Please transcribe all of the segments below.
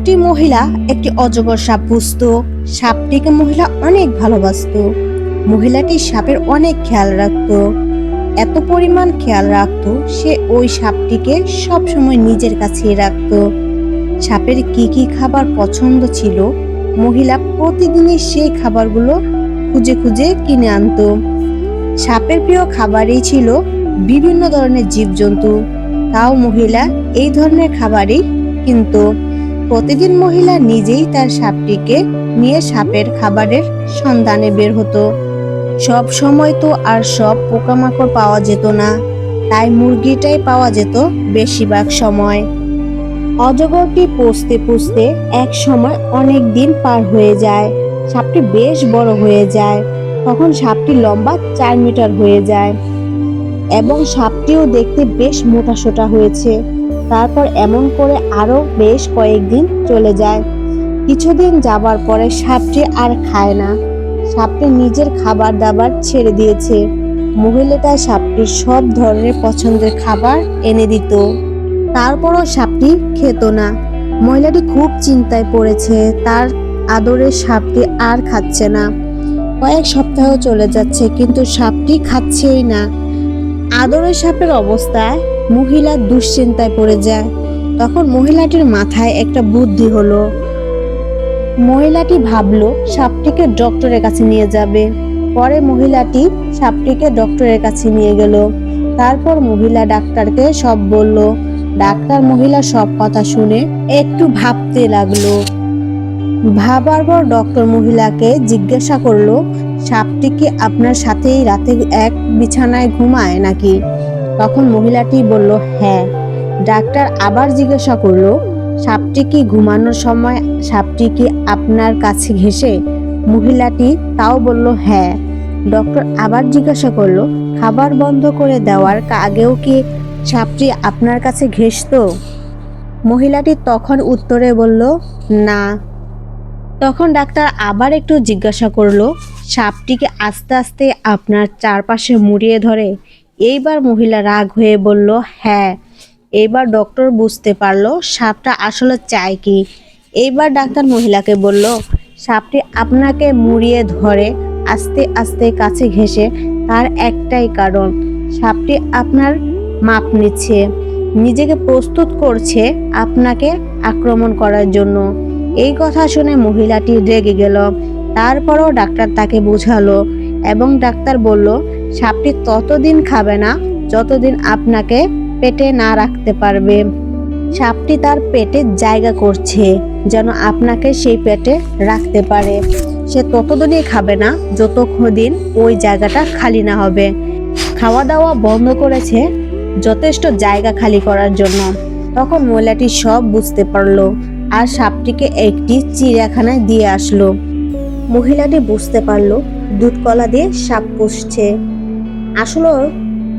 একটি মহিলা একটি অজগর সাপ বুঝতো। সাপটিকে মহিলা অনেক ভালোবাসতো। মহিলাটি সাপের অনেক খেয়াল রাখতো। এত পরিমাণ খেয়াল রাখতো, সে ওই সাপটিকে সব সময় নিজের কাছে রাখতো। সাপের কি কি খাবার পছন্দ ছিল, মহিলা প্রতিদিনই সেই খাবারগুলো খুঁজে খুঁজে কিনে আনতো। সাপের প্রিয় খাবারই ছিল বিভিন্ন ধরনের জীবজন্তু। তাও মহিলা এই ধরনের খাবারই কিন্তু। প্রতিদিন মহিলা নিজেই তার সাপটিকে নিয়ে সাপের খাবারের সন্ধানে বের হতো। সব সময় তো আর সব পোকামাকড় পাওয়া যেত না, তাই মুরগিটাই পাওয়া যেত বেশিরভাগ সময়। অজগরটি পুষতে পুষতে এক সময় অনেক দিন পার হয়ে যায়, সাপটি বেশ বড় হয়ে যায়, তখন সাপটি লম্বা চার মিটার হয়ে যায়। এবং সাপটিও দেখতে বেশ মোটা সোটা হয়েছে। তারপর এমন করে আরও বেশ কয়েকদিন চলে যায়। কিছুদিন যাবার পরে সাপটি আর খায় না। সাপটি নিজের খাবার দাবার ছেড়ে দিয়েছে। মহিলাটা সাপটির সব ধরনের পছন্দের খাবার এনে দিত। তারপরও সাপটি খেত না। মহিলাটি খুব চিন্তায় পড়েছে। তার আদরের সাপটি আর খাচ্ছে না। কয়েক সপ্তাহ চলে যাচ্ছে, কিন্তু সাপটি খাচ্ছেই না। আদরের সাপের অবস্থায় মহিলা দুশ্চিন্তায় পড়ে যায়। তখন মহিলাটির মাথায় একটা বুদ্ধি হলো। মহিলাটি ভাবলো, সাপটিকে ডক্টরের কাছে নিয়ে যাবে। পরে মহিলাটি সাপটিকে ডক্টরের কাছে নিয়ে গেল। তারপর মহিলা ডাক্তারকে সব বলল। ডাক্তার মহিলা সব কথা শুনে একটু ভাবতে লাগল। ভাবার পর ডক্টর মহিলাকে জিজ্ঞাসা করল, সাপটি কি আপনার সাথেই রাতে এক বিছানায় ঘুমায় নাকি? তখন মহিলাটি বলল হ্যাঁ। ডাক্তার আবার জিজ্ঞাসা করল, সাপটি কি ঘুমানোর সময়, সাপটি কি আপনার কাছে ঘেসে মহিলাটি তাও বলল হ্যাঁ। ডক্টর আবার জিজ্ঞাসা করল, খাবার বন্ধ করে দেওয়ার আগেও কি সাপটি আপনার কাছে ঘেসতো মহিলাটি তখন উত্তরে বলল, না। তখন ডাক্তার আবার একটু জিজ্ঞাসা করল সাপটিকে আস্তে আস্তে আপনার চারপাশে মুড়িয়ে ধরে? এইবার মহিলা রাগ হয়ে বলল হ্যাঁ এইবার ডক্টর বুঝতে পারল সাপটা আসলে চায় কি। এইবার ডাক্তার মহিলাকে বলল, সাপটি আপনাকে মুড়িয়ে ধরে আস্তে আস্তে কাছে ঘেঁষে, তার একটাই কারণ, সাপটি আপনার মাপ নিচ্ছে। নিজেকে প্রস্তুত করছে আপনাকে আক্রমণ করার জন্য। এই কথা শুনে মহিলাটি রেগে গেল। তারপরও ডাক্তার তাকে বোঝালো এবং ডাক্তার বলল সাপটি ততদিন খাবে না যতদিন আপনাকে পেটে না রাখতে পারবে। সাপটি তার পেটে জায়গা করছে, যেন আপনাকে সেই পেটে রাখতে পারে। সে ততদিনই খাবে না যতক্ষণ ওই জায়গাটা খালি না হবে। খাওয়া দাওয়া বন্ধ করেছে যথেষ্ট জায়গা খালি করার জন্য। তখন মহিলাটি সব বুঝতে পারল আর সাপটিকে একটি চিড়িয়াখানায় দিয়ে আসলো। মহিলাটি বুঝতে পারল দুধ কলা দিয়ে সাপ পুষছে। আসলে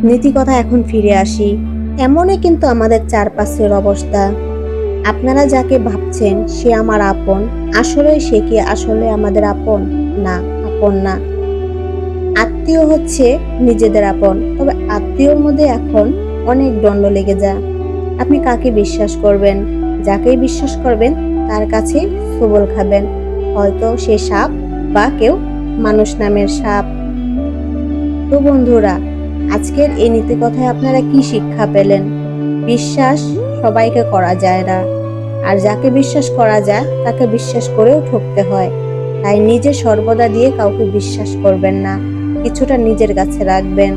নীতিকথা এখন ফিরে আসি, এমনই কিন্তু আমাদের চারপাশের অবস্থা। আপনারা যাকে ভাবছেন সে আমার আপন আসলে সে কি আসলে আমাদের আপন? না আপন না। আত্মীয় হচ্ছে নিজেদের আপন, তবে আত্মীয়র মধ্যে এখন অনেক দণ্ড লেগে যায়। আপনি কাকে বিশ্বাস করবেন? যাকেই বিশ্বাস করবেন, তার কাছে সবল খাবেন। হয়তো সে সাপ বা কেউ মানুষ নামের সাপ। তো বন্ধুরা, আজকের এই নীতি কথায় আপনারা কি শিক্ষা পেলেন? বিশ্বাস সবাইকে করা যায় না। আর যাকে বিশ্বাস করা যায়, তাকে বিশ্বাস করেও ঠকতে হয়। তাই নিজে সর্বদা দিয়ে কাউকে বিশ্বাস করবেন না। কিছুটা নিজের কাছে রাখবেন।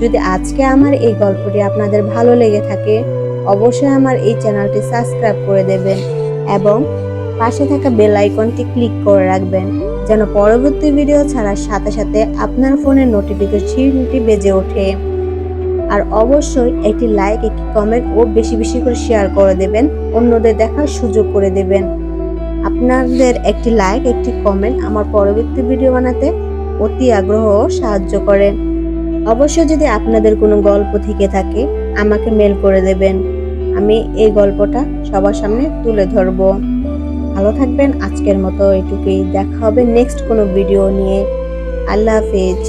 যদি আজকে আমার এই গল্পটি আপনাদের ভালো লেগে থাকে, অবশ্যই আমার এই চ্যানেলটি সাবস্ক্রাইব করে দেবেন। এবং পাশে থাকা বেল আইকনটি ক্লিক করে রাখবেন, যেন পরবর্তী ভিডিও ছাড়ার সাথে সাথে আপনার ফোনের নোটিফিকেশনটি বেজে ওঠে। আর অবশ্যই একটি লাইক একটি কমেন্ট ও বেশি বেশি করে শেয়ার করে দেবেন, অন্যদের দেখার সুযোগ করে দেবেন। আপনাদের একটি লাইক একটি কমেন্ট আমার পরবর্তী ভিডিও বানাতে অতি আগ্রহ ও সাহায্য করে অবশ্যই যদি আপনাদের কোনো গল্প থেকে থাকে, আমাকে মেল করে দেবেন। আমি এই গল্পটা সবার সামনে তুলে ধরব। ভালো থাকবেন। আজকের মতো এটুকুই। দেখা হবে নেক্সট কোনো ভিডিও নিয়ে। আল্লাহ হাফেজ।